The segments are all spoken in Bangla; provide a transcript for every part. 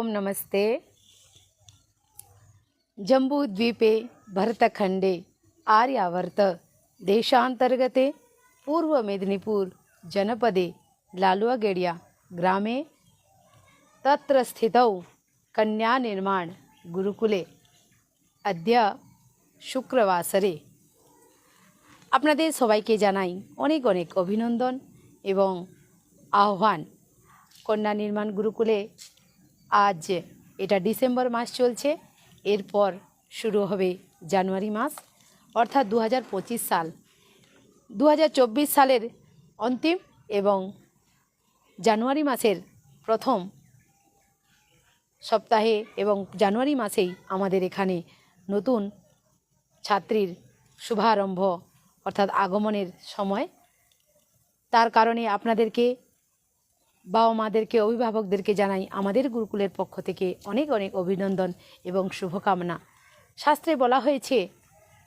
ओम नमस्ते जम्बूद्वीपे भरतखण्डे आर्यावर्त देशान्तर्गते पूर्वमेदिनीपुर जनपदे लालुवागेडिया ग्रामे तत्र स्थितौ कन्यानिर्माण गुरुकुले अद्य শুক্রবাসরে আপনাদের সবাইকে জানাই অনেক অনেক অভিনন্দন এবং আহ্বান কন্যা নির্মাণ গুরুকুলে আজ এটা ডিসেম্বর মাস চলছে। এরপর শুরু হবে জানুয়ারি মাস। অর্থাৎ দু পঁচিশ সাল। দু হাজার চব্বিশ সালের অন্তিম এবং জানুয়ারি মাসের প্রথম সপ্তাহে এবং জানুয়ারি মাসেই আমাদের এখানে নতুন ছাত্রীর শুভারম্ভ অর্থাৎ আগমনের সময়। তার কারণে আপনাদেরকে বাবা মাদেরকে অভিভাবকদেরকে জানাই আমাদের গুরুকুলের পক্ষ থেকে অনেক অনেক অভিনন্দন এবং শুভকামনা। শাস্ত্রে বলা হয়েছে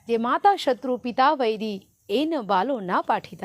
যে, মাতা শত্রু পিতা বৈরি না বালো না পাঠিত।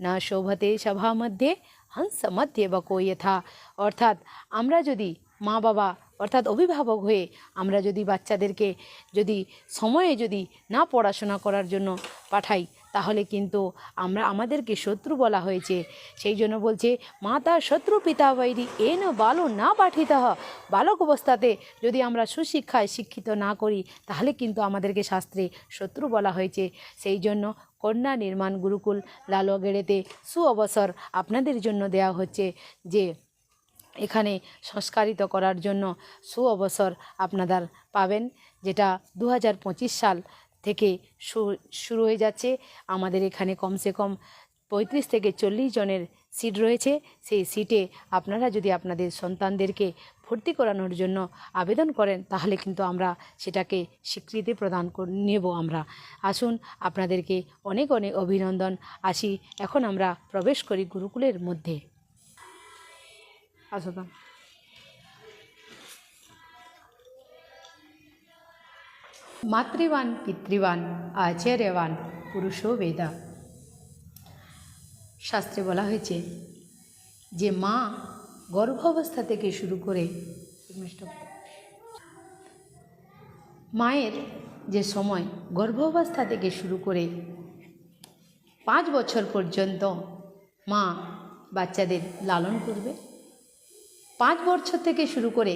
না শোভতে সভা মধ্যে, হংস মধ্যে যথা অর্থাৎ আমরা যদি মা বাবা অর্থাৎ অভিভাবক হয়ে আমরা যদি বাচ্চাদেরকে যদি সময়ে যদি না পড়াশোনা করার জন্য পাঠাই, তাহলে কিন্তু আমরা, আমাদেরকে শত্রু বলা হয়েছে। সেই জন্য বলছে, মাতা শত্রু পিতা বৈরি এন বালো না পাঠিত হ। বালক অবস্থাতে যদি আমরা সুশিক্ষায় শিক্ষিত না করি, তাহলে কিন্তু আমাদেরকে শাস্ত্রে শত্রু বলা হয়েছে। সেই জন্য কন্যা নির্মাণ গুরুকুল লালগেড়েতে সু অবসর আপনাদের জন্য দেয়া হচ্ছে যে এখানে সংস্কারিত করার জন্য সু অবসর আপনারা পাবেন, যেটা দু হাজার পঁচিশ সাল থেকে শুরু হয়ে যাচ্ছে। আমাদের এখানে কমসে কম পঁয়ত্রিশ থেকে চল্লিশ জনের সিট রয়েছে। সেই সিটে আপনারা যদি আপনাদের সন্তানদেরকে ভর্তি করানোর জন্য আবেদন করেন, তাহলে কিন্তু আমরা সেটাকে স্বীকৃতি প্রদান নেব আমরা। আসুন, আপনাদেরকে অনেক অনেক অভিনন্দন। আসি, এখন আমরা প্রবেশ করি গুরুকুলের মধ্যে। আসো তো। মাতৃবান, পিতৃবান, আচার্যবান, পুরুষও বেদা শাস্ত্রে বলা হয়েছে যে মা গর্ভাবস্থা থেকে শুরু করে মায়ের যে সময় গর্ভাবস্থা থেকে শুরু করে পাঁচ বছর পর্যন্ত মা বাচ্চাদের লালন করবে পাঁচ বছর থেকে শুরু করে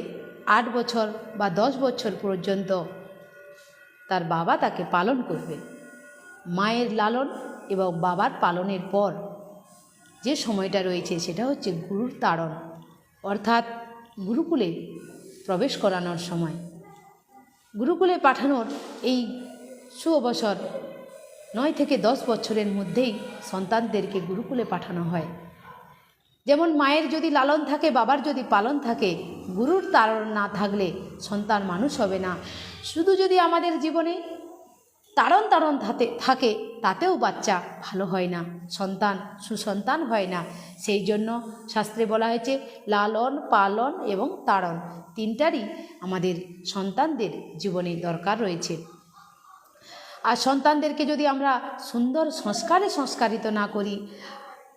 আট বছর বা দশ বছর পর্যন্ত তার বাবা তাকে পালন করবে। মায়ের লালন এবং বাবার পালনের পর যে সময়টা রয়েছে সেটা হচ্ছে গুরুর তাড়ন, অর্থাৎ গুরুকুলে প্রবেশ করানোর সময়। গুরুকুলে পাঠানোর এই সু অবসর নয় থেকে দশ বছরের মধ্যেই সন্তানদেরকে গুরুকুলে পাঠানো হয়। যেমন মায়ের যদি লালন থাকে, বাবার যদি পালন থাকে, গুরুর তাড়ন না থাকলে সন্তান মানুষ হবে না। শুধু যদি আমাদের জীবনে তাড়ন তাড়ন থাকে থাকে, তাতেও বাচ্চা ভালো হয় না, সন্তান সুসন্তান হয় না। সেই জন্য শাস্ত্রে বলা হয়েছে, লালন, পালন এবং তাড়ন তিনটারই আমাদের সন্তানদের জীবনে দরকার রয়েছে। আর সন্তানদেরকে যদি আমরা সুন্দর সংস্কারে সংস্কারিত না করি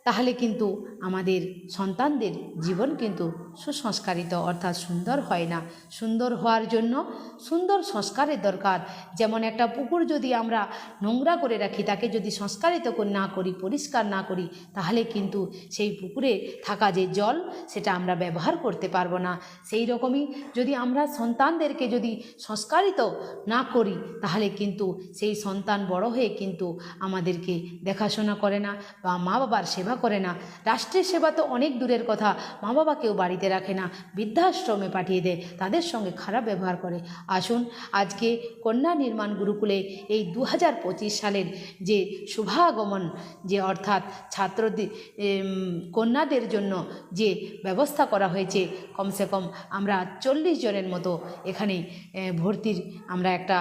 তাহলে কিন্তু আমাদের সন্তানদের জীবন কিন্তু সুসংস্কারিত অর্থাৎ সুন্দর হয় না। সুন্দর হওয়ার জন্য সুন্দর সংস্কারের দরকার। যেমন একটা পুকুর যদি আমরা নোংরা করে রাখি, তাকে যদি সংস্কারিত না করি, পরিষ্কার না করি, তাহলে কিন্তু সেই পুকুরে থাকা যে জল, সেটা আমরা ব্যবহার করতে পারব না। সেই রকমই যদি আমরা সন্তানদেরকে যদি সংস্কারিত না করি, তাহলে কিন্তু সেই সন্তান বড় হয়ে কিন্তু আমাদেরকে দেখাশোনা করে না বা মা বাবার সেবা করে না। রাষ্ট্রের সেবা তো অনেক দূরের কথা। মা বাবাকেও বাড়িতে রাখে না। বৃদ্ধাশ্রমে পাঠিয়ে দেয় তাদের সঙ্গে খারাপ ব্যবহার করে। আসুন, আজকে কন্যা নির্মাণ গুরুকুলে এই দু হাজার পঁচিশ সালের যে শুভাগমন, যে অর্থাৎ ছাত্রদের কন্যাদের জন্য যে ব্যবস্থা করা হয়েছে, কমসে কম আমরা চল্লিশ জনের মতো এখানে ভর্তির আমরা একটা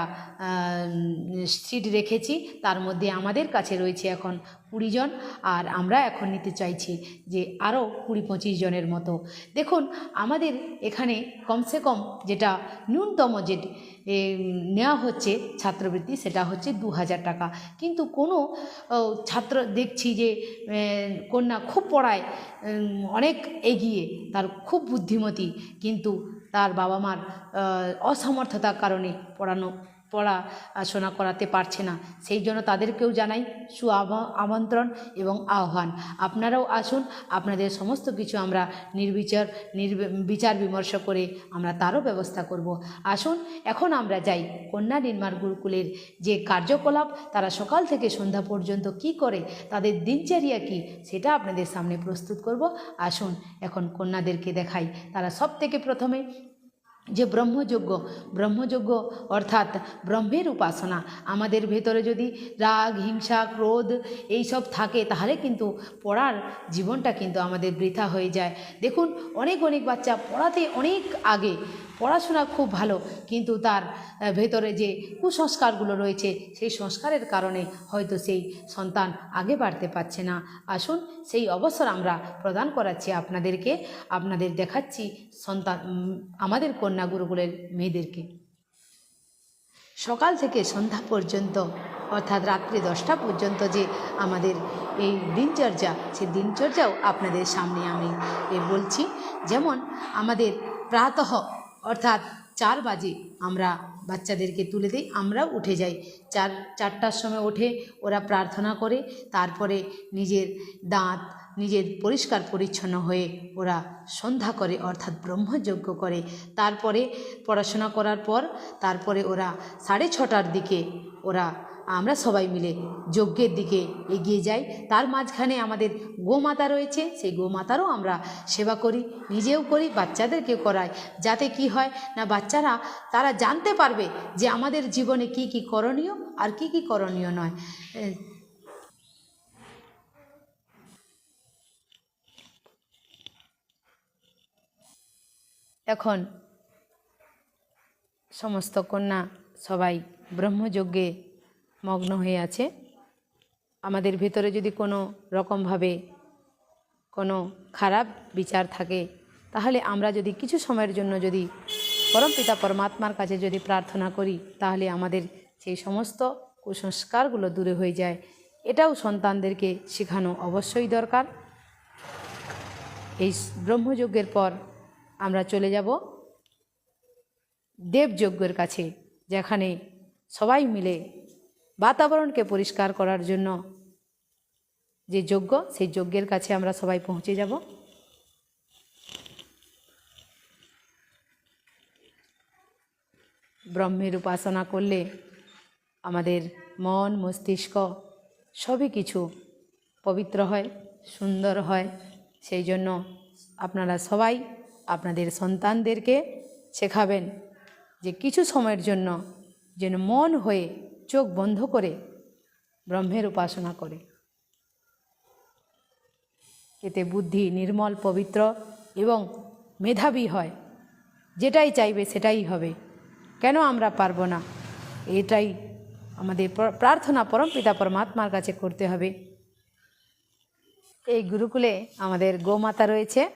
সিট রেখেছি। তার মধ্যে আমাদের কাছে রয়েছে এখন কুড়ি জন, আর আমরা এখন নিতে চাইছি যে আরও কুড়ি পঁচিশ জনের মতো। দেখুন, আমাদের এখানে কমসে কম যেটা ন্যূনতম যে নেওয়া হচ্ছে ছাত্রবৃত্তি, সেটা হচ্ছে দু হাজার টাকা। কিন্তু কোনো ছাত্র দেখছি যে কন্যা খুব পড়ায় অনেক এগিয়ে, তার খুব বুদ্ধিমতী, কিন্তু তার বাবা মার অসমর্থতার কারণে পড়ানো পড়াশোনা করাতে পারছে না। সেই জন্য তাদেরকেও জানাই সু আমন্ত্রণ এবং আহ্বান। আপনারাও আসুন, আপনাদের সমস্ত কিছু আমরা নির্বিচার, নির্বি- বিচার বিমর্শ করে আমরা তারও ব্যবস্থা করব। আসুন, এখন আমরা যাই কন্যা নির্মাণ গুরুকুলের যে কার্যকলাপ, তারা সকাল থেকে সন্ধ্যা পর্যন্ত কি করে, তাদের দিনচর্যা কি, সেটা আপনাদের সামনে প্রস্তুত করব। আসুন, এখন কন্যাদেরকে দেখাই। তারা সব থেকে প্রথমে যে ব্রহ্মযজ্ঞ ব্রহ্মযজ্ঞ অর্থাৎ ব্রহ্মের উপাসনা। আমাদের ভেতরে যদি রাগ, হিংসা, ক্রোধ এইসব থাকে, তাহলে কিন্তু পড়ার জীবনটা কিন্তু আমাদের বৃথা হয়ে যায়। দেখুন, অনেক অনেক বাচ্চা পড়াতে অনেক আগে পড়াশোনা খুব ভালো, কিন্তু তার ভেতরে যে কুসংস্কারগুলো রয়েছে, সেই সংস্কারের কারণে হয়তো সেই সন্তান আগে বাড়তে পারছে না। আসুন, সেই অবসর আমরা প্রদান করাচ্ছি আপনাদেরকে। আপনাদের দেখাচ্ছি সন্তান আমাদের কন্যা গুরুকুলের মেয়েদেরকে। সকাল থেকে সন্ধ্যা পর্যন্ত, অর্থাৎ রাত্রি দশটা পর্যন্ত যে আমাদের এই দিনচর্যা, সেই দিনচর্যাও আপনাদের সামনে আমি বলছি। যেমন আমাদের প্রাতঃ অর্থাৎ চার বাজে আমরা বাচ্চাদেরকে তুলে দিই আমরা উঠে যাই। চার, চারটার সময় ওঠে, ওরা প্রার্থনা করে, তারপরে নিজের দাঁত নিজের পরিষ্কার পরিচ্ছন্ন হয়ে ওরা সন্ধ্যা করে, অর্থাৎ ব্রহ্মযজ্ঞ করে। তারপরে পড়াশোনা করার পর, তারপরে ওরা সাড়ে ছটার দিকে ওরা আমরা সবাই মিলে যজ্ঞের দিকে এগিয়ে যাই। তার মাঝখানে আমাদের গোমাতা রয়েছে। সেই গোমাতারও আমরা সেবা করি, নিজেও করি, বাচ্চাদেরকেও করাই। যাতে কি হয় না, বাচ্চারা, তারা জানতে পারবে যে আমাদের জীবনে কি কি করণীয় আর কি কি করণীয় নয়। এখন সমস্ত কন্যা সবাই ব্রহ্মযজ্ঞে মগ্ন হয়ে আছে। আমাদের ভেতরে যদি কোনো রকমভাবে কোনো খারাপ বিচার থাকে, তাহলে আমরা যদি কিছু সময়ের জন্য যদি পরমপিতা পরমাত্মার কাছে যদি প্রার্থনা করি, তাহলে আমাদের সেই সমস্ত কুসংস্কারগুলো দূরে হয়ে যায়। এটাও সন্তানদেরকে শেখানো অবশ্যই দরকার। এই ব্রহ্মযজ্ঞের পর আমরা চলে যাব দেবযজ্ঞের কাছে, যেখানে সবাই মিলে বাতাবরণকে পরিষ্কার করার জন্য যে যজ্ঞ, সেই যজ্ঞের কাছে আমরা সবাই পৌঁছে যাব। ব্রহ্মের উপাসনা করলে আমাদের মন, মস্তিষ্ক সবই কিছু পবিত্র হয়, সুন্দর হয়। সেই জন্য আপনারা সবাই আপনাদের সন্তানদেরকে শেখাবেন যে কিছু সময়ের জন্য যেন মন হয়ে চোখ বন্ধ করে ব্রহ্মের উপাসনা করে। এতে বুদ্ধি নির্মল, পবিত্র এবং মেধাবী হয়। যেটাই চাইবে সেটাই হবে। কেন আমরা পারব না? এটাই আমাদের প্র- প্রার্থনা পরমপিতা পরমাত্মার কাছে করতে হবে। এই গুরুকুলে আমাদের গোমাতা রয়েছে।